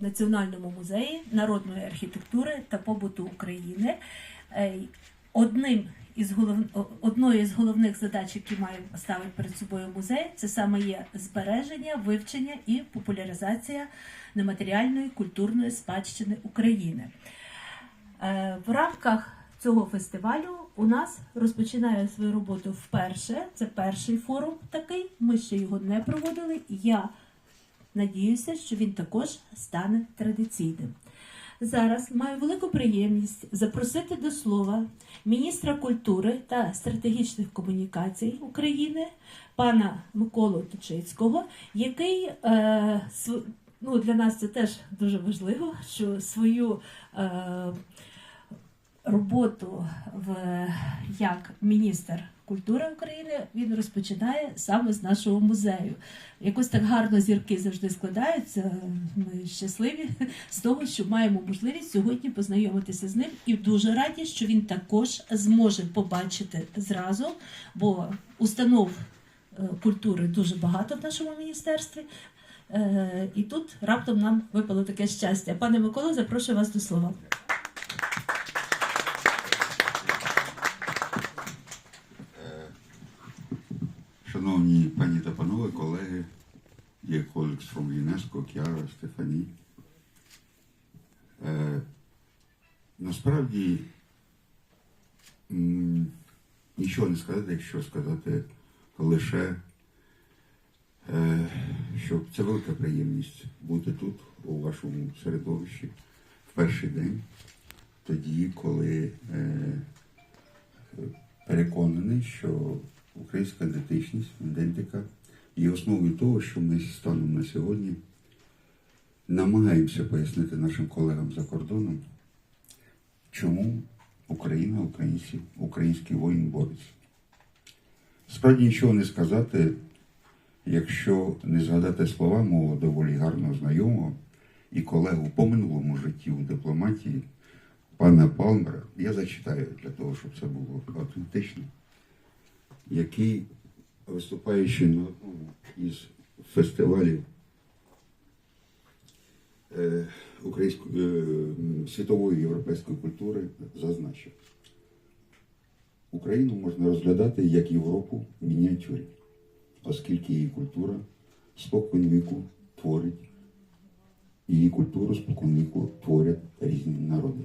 Національному музеї народної архітектури та побуту України. Е, Одним із голов... одною із головних задач, які має ставити перед собою музей, це саме є збереження, вивчення і популяризація нематеріальної культурної спадщини України. Е, В рамках цього фестивалю у нас розпочинає свою роботу вперше. Це перший форум такий. Ми ще його не проводили. Я надіюся, що він також стане традиційним. Зараз маю велику приємність запросити до слова міністра культури та стратегічних комунікацій України пана Миколу Тучицького, який е, ну, для нас це теж дуже важливо, що свою е, роботу в як міністр культури України він розпочинає саме з нашого музею. Якось так гарно зірки завжди складаються. Ми щасливі з того, що маємо можливість сьогодні познайомитися з ним, і дуже раді, що він також зможе побачити зразу, бо установ е, культури дуже багато в нашому міністерстві. Е, І тут раптом нам випало таке щастя. Пане Миколо, запрошую вас до слова. Шановні пані та панове, колеги, dear colleagues from UNESCO, Кіара, Стефані. Е, насправді нічого не сказати, якщо сказати лише, е, що це велика приємність бути тут, у вашому середовищі, в перший день, тоді, коли е, переконаний, що українська ідентичність, ідентика є основою того, що ми станом на сьогодні намагаємося пояснити нашим колегам за кордоном, чому Україна, українці, український воїн бореться. Справді нічого не сказати, якщо не згадати слова мого доволі гарного знайомого і колегу по минулому житті у дипломатії пана Палмера, я зачитаю для того, щоб це було автентично, який, виступаючи на із фестивалів е, української е, світової європейської культури, зазначив, Україну можна розглядати як Європу в мініатюрі, оскільки її культура спокон віку творить, її культуру спокон віку творять різні народи.